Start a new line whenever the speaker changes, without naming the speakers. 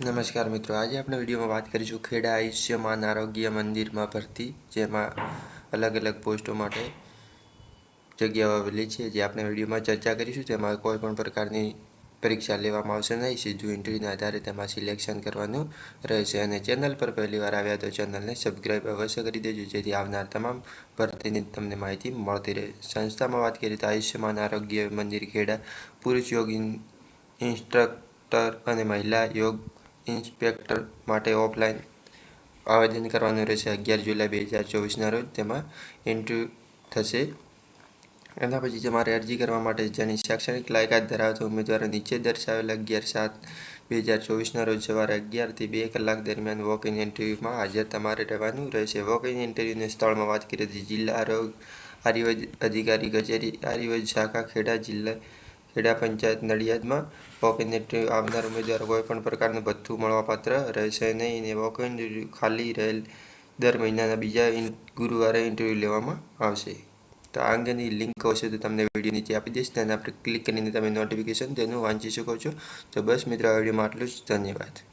નમસ્કાર મિત્રો, આજે આપણે વિડીયોમાં વાત કરીશું ખેડા આયુષ્યમાન આરોગ્ય મંદિરમાં ભરતી, જેમાં અલગ અલગ પોસ્ટો માટે જગ્યાઓ આવેલી છે, જે આપણે વિડીયોમાં ચર્ચા કરીશું. તેમાં કોઈ પણ પ્રકારની પરીક્ષા લેવામાં આવશે નહીં, સીધું ઇન્ટરવ્યૂના આધારે તેમાં સિલેક્શન કરવાનું રહેશે. અને ચેનલ પર પહેલીવાર આવ્યા તો ચેનલને સબસ્ક્રાઈબ અવશ્ય કરી દેજો, જેથી આવનાર તમામ ભરતીની તમને માહિતી મળતી રહે. સંસ્થામાં વાત કરીએ તો આયુષ્યમાન આરોગ્ય મંદિર ખેડા, પુરુષ યોગ, ઇન્સ્ટ્રક્ટર અને મહિલા યોગ ઇન્સ્પેક્ટર માટે ઓફલાઈન આવેદન કરવાનું રહેશે અગિયાર જુલાઈ બે હજાર ચોવીસના રોજ. તેમાં એન્ટ્રી થશે. એના પછી તમારે અરજી કરવા માટે જેની શૈક્ષણિક લાયકાત ધરાવતા ઉમેદવારો નીચે દર્શાવેલ અગિયાર સાત બે હજાર ચોવીસના રોજ સવારે અગિયારથી બે કલાક દરમિયાન વોક ઇન ઇન્ટરવ્યૂમાં હાજર તમારે રહેવાનું રહેશે. વોક ઇન ઇન્ટરવ્યૂના સ્થળમાં વાત કરીએ તો જિલ્લા આરોગ્ય આર્યુવેદ અધિકારી કચેરી આર્યુવેદ શાખા ખેડા જિલ્લા ખેડા પંચાયત નડિયાદમાં વોક ઇન આવનાર ઉમેદવારો કોઈ પણ પ્રકારનું ભથ્થું મળવાપાત્ર રહેશે નહીં અને વોક ઇન ખાલી રહેલ દર મહિનાના બીજા ગુરુવારે ઇન્ટરવ્યૂ લેવામાં આવશે. તો આ અંગેની લિંક હશે તો તમને વીડિયો નીચે આપી દઈશ. તેના પર ક્લિક કરીને તમે નોટિફિકેશન તેનું વાંચી શકો છો. તો બસ મિત્રો, આ વિડીયોમાં આટલું જ. ધન્યવાદ.